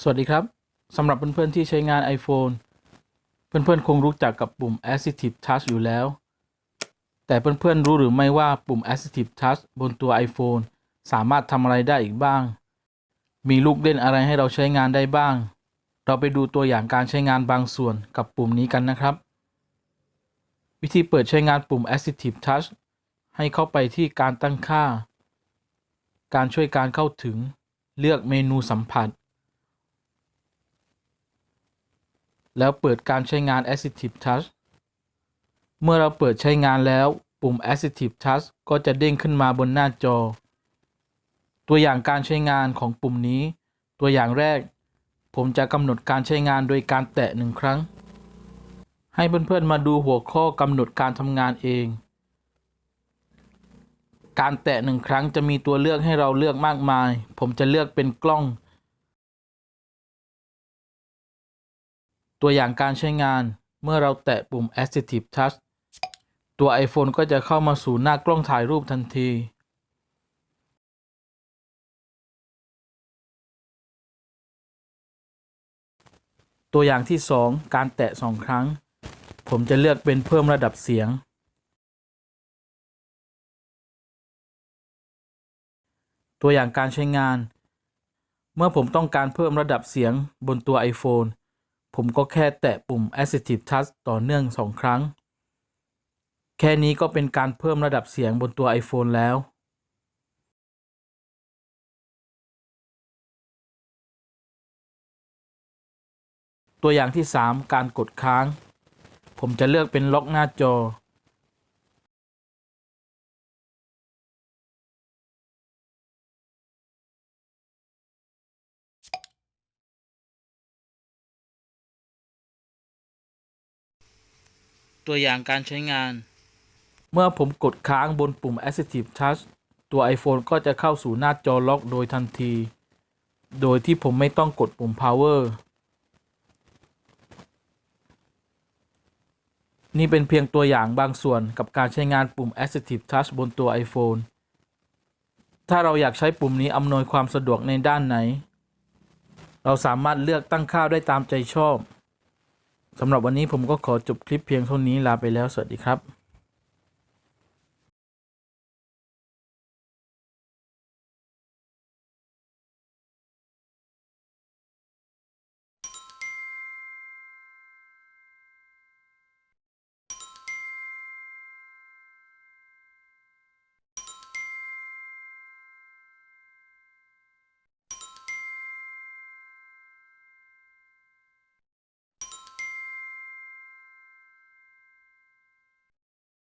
สวัสดีครับสำหรับเพื่อนๆที่ใช้งาน iPhone เพื่อนๆคงรู้จักกับปุ่ม Assistive Touch อยู่แล้ว แต่เพื่อนๆรู้หรือไม่ว่าปุ่ม Assistive Touch บนตัว iPhone สามารถทำอะไรได้อีกบ้าง มีลูกเล่นอะไรให้เราใช้งานได้บ้าง เราไปดูตัวอย่างการใช้งานบางส่วนกับปุ่มนี้กันนะครับ วิธีเปิดใช้งานปุ่ม Assistive Touch ให้เข้าไปที่การตั้งค่า การช่วยการเข้าถึง เลือกเมนูสัมผัส แล้วเปิดการใช้งาน Assistive Touch เมื่อเราเปิดใช้งานแล้วปุ่ม Assistive Touch ก็จะเด้งขึ้นมาบนหน้าจอ ตัวอย่างการใช้งานของปุ่มนี้ ตัวอย่างแรก ผมจะกำหนดการใช้งานโดยการแตะหนึ่งครั้ง ให้เพื่อนๆมาดูหัวข้อกำหนดการทำงานเอง การแตะหนึ่งครั้งจะมีตัวเลือกให้เราเลือกมากมาย ผมจะเลือกเป็นกล้อง ตัวอย่างการใช้งานเมื่อเราแตะปุ่ม Assistive Touch ตัว iPhone ก็จะเข้ามาสู่หน้ากล้องถ่ายรูปทันที ตัวอย่างที่ 2 การแตะ 2 ครั้ง ผมจะเลือกเป็นเพิ่มระดับเสียง ตัวอย่างการใช้งาน เมื่อผมต้องการเพิ่มระดับเสียงบนตัว iPhone ผมก็แค่แตะปุ่ม Assistive Touch ต่อเนื่อง 2 ครั้ง แค่นี้ก็เป็นการเพิ่มระดับเสียงบนตัว iPhone แล้ว ตัวอย่างที่ 3 การกดค้าง ผมจะเลือกเป็นล็อกหน้าจอ ตัวอย่างการใช้งาน เมื่อผมกดค้างบนปุ่ม Assistive Touch ตัว iPhone ก็จะเข้าสู่หน้าจอล็อกโดยทันที โดยที่ผมไม่ต้องกดปุ่ม Power นี่เป็นเพียงตัวอย่างบางส่วนกับการใช้งานปุ่ม Assistive Touch บนตัว iPhone ถ้าเราอยากใช้ปุ่มนี้อำนวยความสะดวกในด้านไหน เราสามารถเลือกตั้งค่าได้ตามใจชอบ สำหรับวันนี้ผมก็ขอจบคลิปเพียงเท่านี้ลาไปแล้วสวัสดีครับ